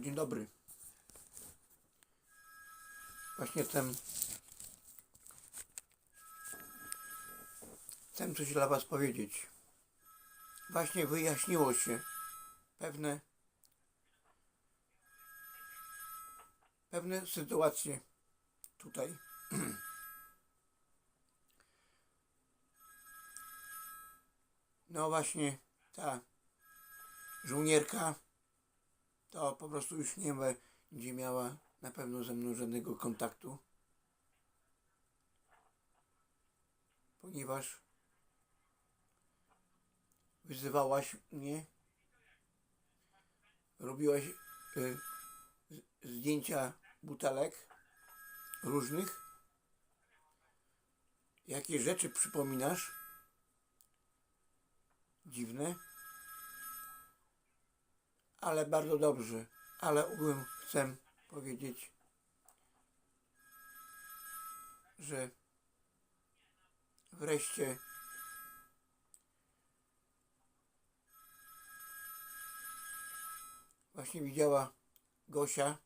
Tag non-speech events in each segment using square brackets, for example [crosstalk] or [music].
Dzień dobry. Właśnie ten... Chcę coś dla Was powiedzieć. Właśnie wyjaśniło się pewne pewne sytuacje tutaj. [clears throat] No właśnie ta żołnierka to po prostu już nie będzie miała na pewno ze mną żadnego kontaktu. Ponieważ wyzywałaś mnie, robiłaś y, zdjęcia butelek różnych. Jakie rzeczy przypominasz? Dziwne. Ale bardzo dobrze. Ale ogółem chcę powiedzieć, że wreszcie właśnie widziała Gosia,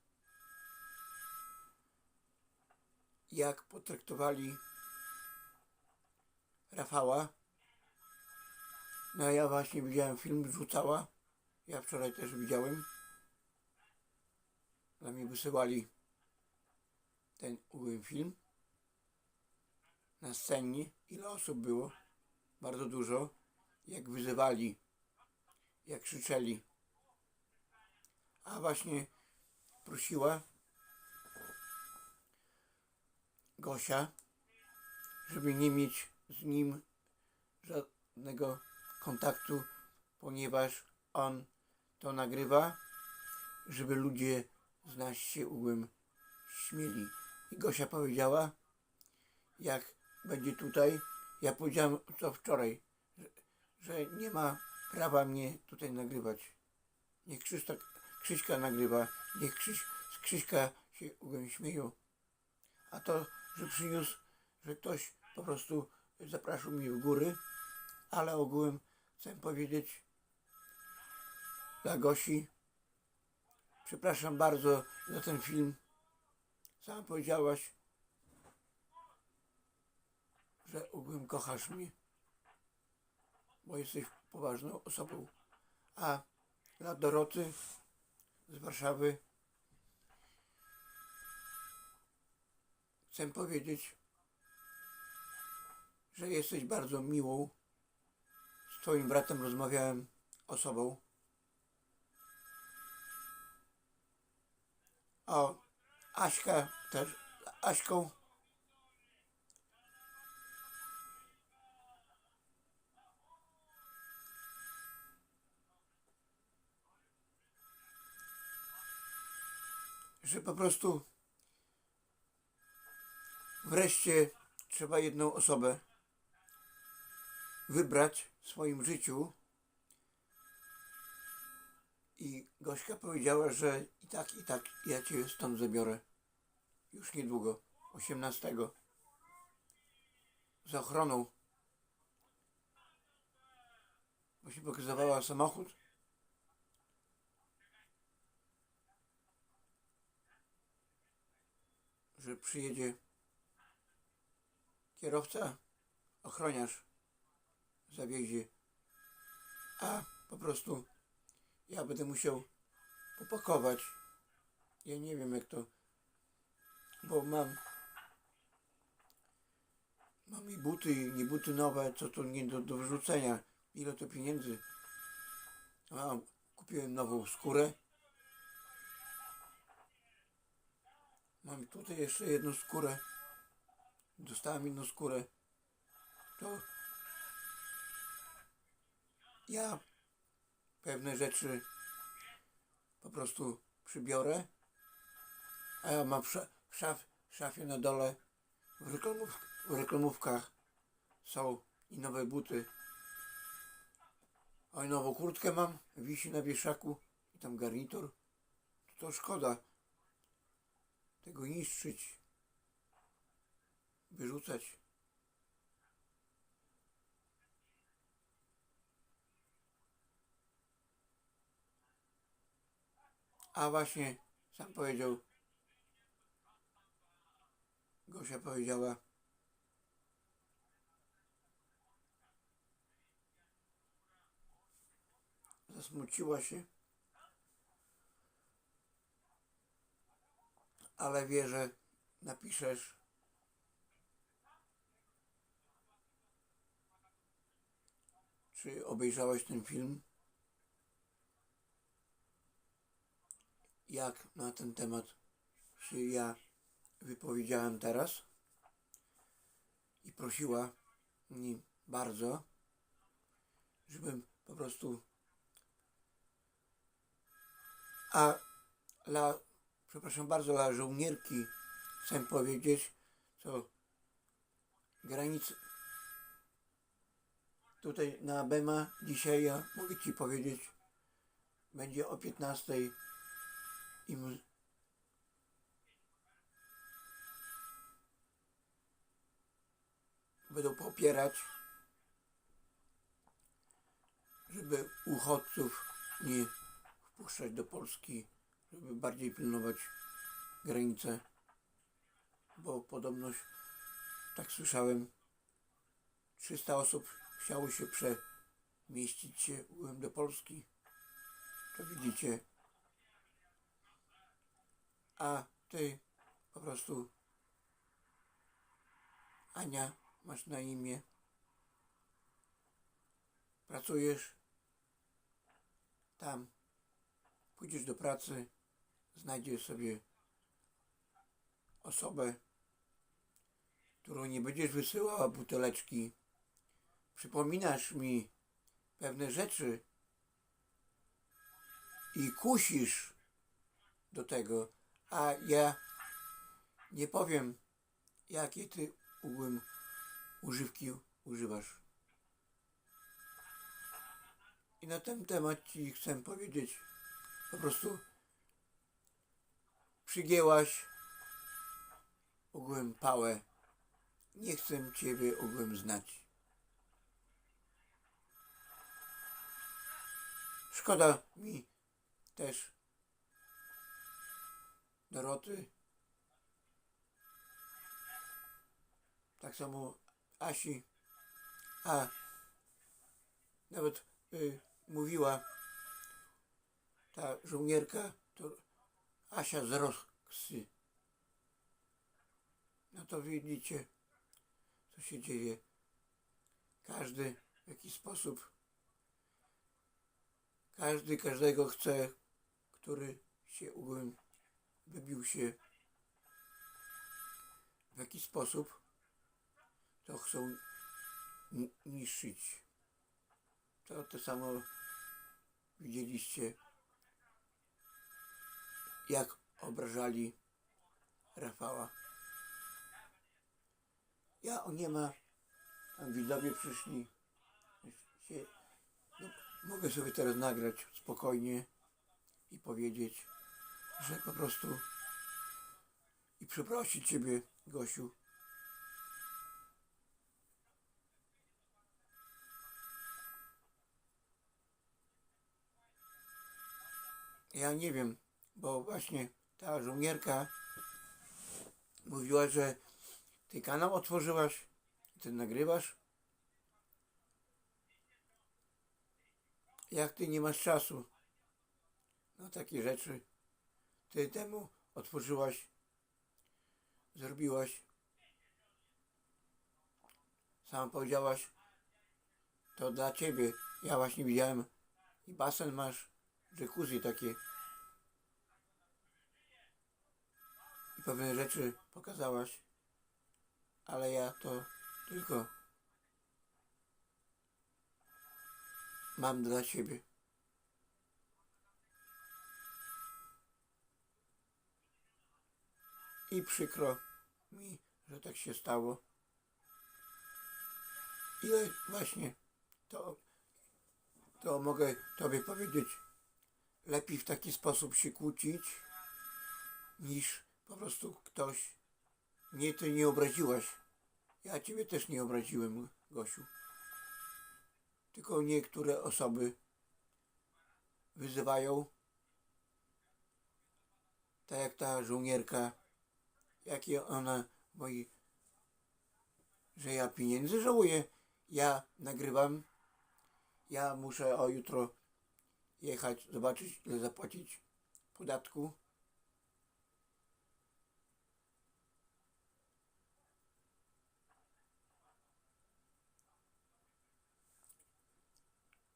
jak potraktowali Rafała. No ja właśnie widziałem film, wrzucała. Ja wczoraj też widziałem. Dla mnie wysyłali ten film. Na scenie. Ile osób było? Bardzo dużo. Jak wyzywali, jak krzyczeli. A właśnie prosiła Gosia, żeby nie mieć z nim żadnego kontaktu, ponieważ on to nagrywa, żeby ludzie z nas się ugłym śmieli. I Gosia powiedziała, jak będzie tutaj, ja powiedziałem to wczoraj, że, nie ma prawa mnie tutaj nagrywać. Niech Krzyszka, Krzyśka nagrywa, niech Krzyś, z Krzyśka się ugłym śmieją. A to, że przyniósł, że ktoś po prostu zapraszał mnie w góry, ale ogółem chcę powiedzieć dla Gosi, przepraszam bardzo za ten film. Sama powiedziałaś, że ogółem kochasz mnie, bo jesteś poważną osobą. A dla Doroty z Warszawy chcę powiedzieć, że jesteś bardzo miłą. Z twoim bratem rozmawiałem osobą. O, Aśka też, Aśką. Że po prostu wreszcie trzeba jedną osobę wybrać w swoim życiu. I Gośka powiedziała, że i tak, i tak ja cię stąd zabiorę. Już niedługo, 18. Z ochroną. Właśnie pokazywała samochód. Że przyjedzie kierowca, ochroniarz zawiezie, a po prostu ja będę musiał popakować. Ja nie wiem jak to, bo mam mam i buty, i nie buty nowe, co to nie do, do wyrzucenia. Ile to pieniędzy? A, kupiłem nową skórę. Mam tutaj jeszcze jedną skórę. Dostałem jedną skórę. To ja pewne rzeczy po prostu przybiorę, a ja mam w, sza, w, szaf, w szafie na dole w, reklamów, w reklamówkach są i nowe buty. I nową kurtkę mam, wisi na wieszaku i tam garnitur. To szkoda tego niszczyć, wyrzucać. A właśnie sam powiedział, Gosia powiedziała, zasmuciła się, ale wie, że napiszesz czy obejrzałeś ten film? Jak na ten temat się ja wypowiedziałem teraz i prosiła mnie bardzo, żebym po prostu a przepraszam bardzo, dla żołnierki chcę powiedzieć, co granic tutaj na Bema dzisiaj ja mogę Ci powiedzieć będzie o 15 im będą popierać żeby uchodźców nie wpuszczać do Polski, żeby bardziej pilnować granice, bo podobność, tak słyszałem, 300 osób chciało się przemieścić się do Polski. To widzicie. A ty po prostu Ania masz na imię. Pracujesz tam. Pójdziesz do pracy, znajdziesz sobie osobę, którą nie będziesz wysyłała buteleczki. Przypominasz mi pewne rzeczy i kusisz do tego, a ja nie powiem, jakie ty ugłym używki używasz. I na ten temat ci chcę powiedzieć, po prostu przygięłaś ogółem pałę. Nie chcę ciebie ogółem znać. Szkoda mi też Doroty. Tak samo Asi. A nawet y, mówiła ta żołnierka, to Asia z Roksy. No to widzicie, co się dzieje. Każdy w jakiś sposób, każdy każdego chce, który się ugłem, wybił się w jakiś sposób, to chcą ni- niszczyć. To to samo widzieliście, jak obrażali Rafała. Ja o nie ma, tam widzowie przyszli. Się, no, mogę sobie teraz nagrać spokojnie i powiedzieć, że po prostu i przeprosić Ciebie, Gosiu. Ja nie wiem, bo właśnie ta żołnierka mówiła, że ty kanał otworzyłaś, ty nagrywasz. Jak ty nie masz czasu na takie rzeczy, ty temu otworzyłaś, zrobiłaś. Sama powiedziałaś, to dla ciebie. Ja właśnie widziałem i basen masz, jacuzzi takie. I pewne rzeczy pokazałaś, ale ja to tylko mam dla siebie. I przykro mi, że tak się stało. Ile właśnie to, to mogę Tobie powiedzieć, lepiej w taki sposób się kłócić, niż po prostu ktoś. Mnie Ty nie obraziłaś. Ja Ciebie też nie obraziłem, Gosiu. Tylko niektóre osoby wyzywają tak jak ta żołnierka, jakie ona moi, że ja pieniędzy żałuję. Ja nagrywam, ja muszę o jutro jechać, zobaczyć ile zapłacić podatku.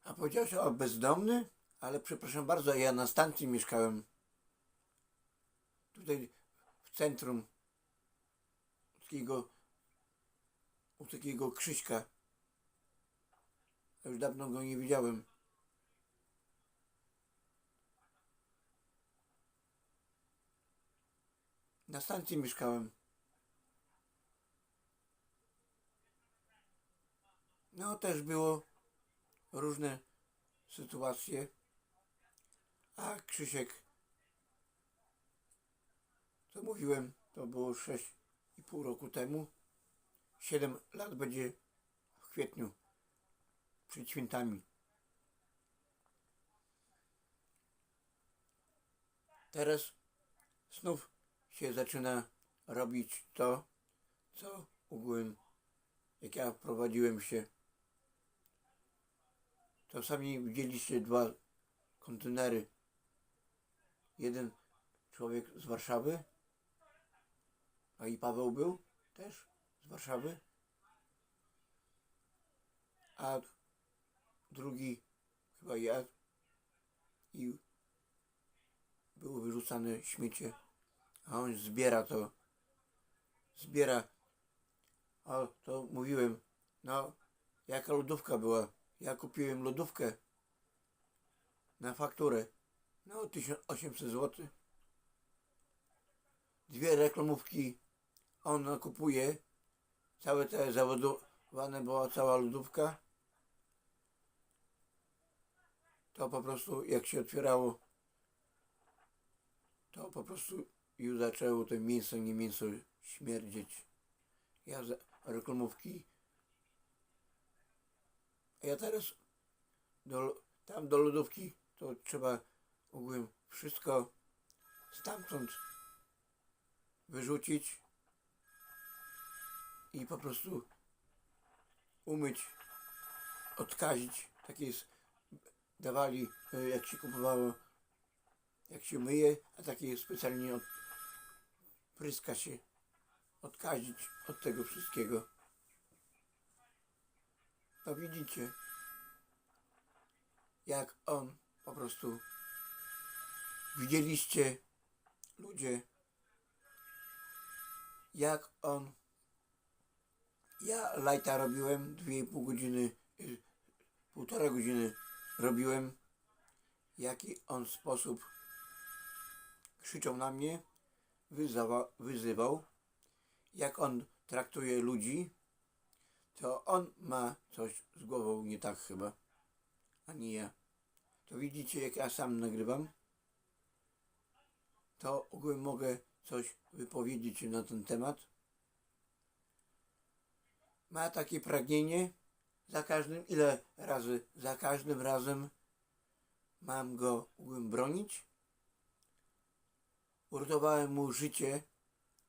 A powiedziałeś o bezdomny? Ale przepraszam bardzo, ja na stacji mieszkałem. Tutaj w centrum. Takiego, u takiego Krzyśka. Już dawno go nie widziałem. Na stacji mieszkałem. No też było różne sytuacje. A Krzysiek, co mówiłem, to było 6,5 roku temu. 7 lat będzie w kwietniu, przed świętami. Teraz znów się zaczyna robić to, co ogółem, jak ja prowadziłem się to sami widzieliście dwa kontenery. Jeden człowiek z Warszawy, a i Paweł był też z Warszawy, a drugi chyba ja i było wyrzucane śmiecie, a on zbiera to, zbiera, o to mówiłem, no jaka lodówka była, ja kupiłem lodówkę na fakturę. No, 1800 zł. Dwie reklamówki on kupuje. Całe te zawodowane była cała lodówka. To po prostu jak się otwierało, to po prostu już zaczęło to mięso, nie mięso śmierdzieć. Ja za reklamówki ja teraz do, tam do lodówki to trzeba ogółem wszystko stamtąd wyrzucić i po prostu umyć, odkazić. Takie jest, dawali e, jak się kupowało, jak się myje, a takie specjalnie od, pryska się, odkazić od tego wszystkiego. To widzicie, jak on po prostu widzieliście ludzie, jak on ja lajta robiłem, dwie i pół godziny, y, półtora godziny robiłem, jaki on sposób krzyczał na mnie, wyzywa, wyzywał, jak on traktuje ludzi, to on ma coś z głową nie tak chyba, a nie ja. To widzicie, jak ja sam nagrywam? To ogółem mogę coś wypowiedzieć na ten temat. Ma takie pragnienie za każdym, ile razy, za każdym razem mam go bronić. Uratowałem mu życie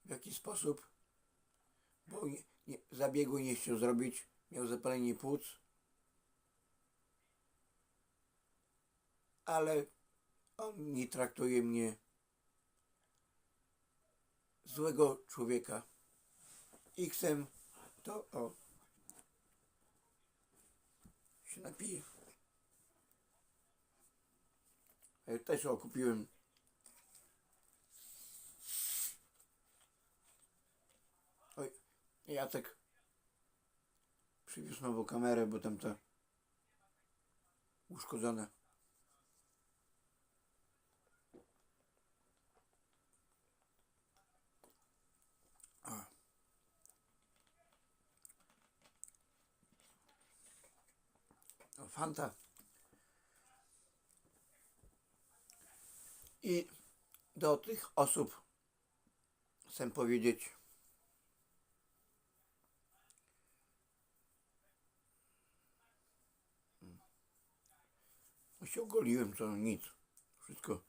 w jakiś sposób, bo nie, nie, zabiegu nie chciał zrobić, miał zapalenie płuc. Ale on nie traktuje mnie złego człowieka. I chcę to o się napiję. Ja też o kupiłem Oj, Jacek przywiózł nową kamerę, bo tam ta uszkodzone. Fanta. I do tych osób chcę powiedzieć, No się ogoliłem, to nic. Wszystko.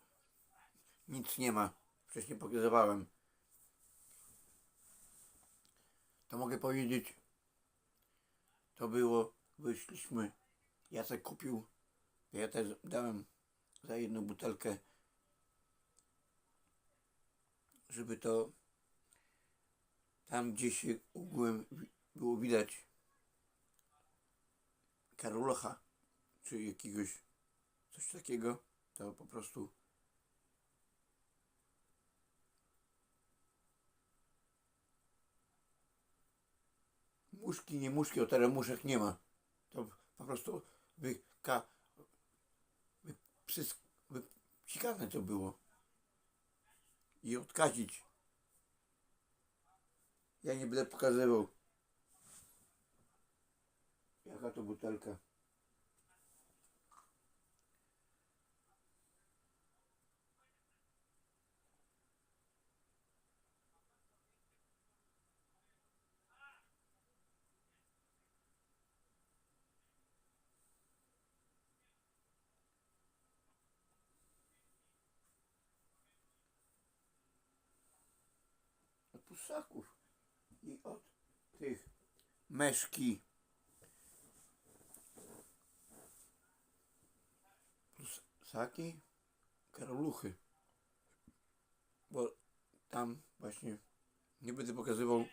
Nic nie ma. wcześniej pokazywałem. To mogę powiedzieć, to było, wyszliśmy, Jacek kupił, ja też dałem za jedną butelkę, żeby to tam gdzie się ugłem wi- było widać Karolocha, czy jakiegoś coś takiego, to po prostu muszki, nie muszki, o teraz muszek nie ma. To po prostu wyka, wy, przys, wypsikane to było. I odkazić. Ja nie będę pokazywał. Jaka to butelka? Od pusaków i od tych meszki. Plusaki, karoluchy. Bo tam właśnie nie będę pokazywał.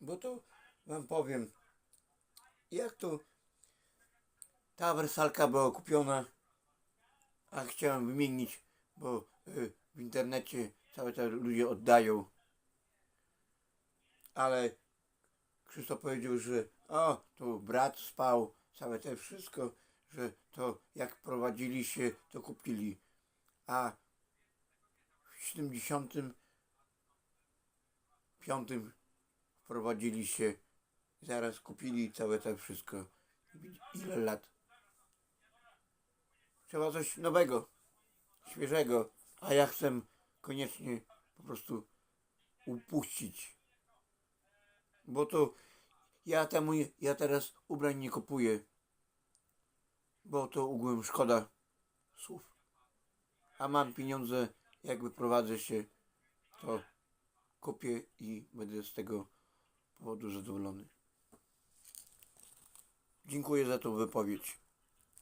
Bo to wam powiem, jak to ta wersalka była kupiona a chciałem wymienić, bo y, w internecie całe te ludzie oddają. Ale Krzysztof powiedział, że o, tu brat spał, całe te wszystko, że to jak prowadzili się, to kupili. A w 75 wprowadzili się, zaraz kupili całe to wszystko. Ile lat? Trzeba coś nowego, świeżego, a ja chcę koniecznie po prostu upuścić. Bo to ja temu, ja teraz ubrań nie kupuję, bo to ogółem szkoda słów. A mam pieniądze, jak wyprowadzę się, to kupię i będę z tego powodu zadowolony. Dziękuję za tą wypowiedź.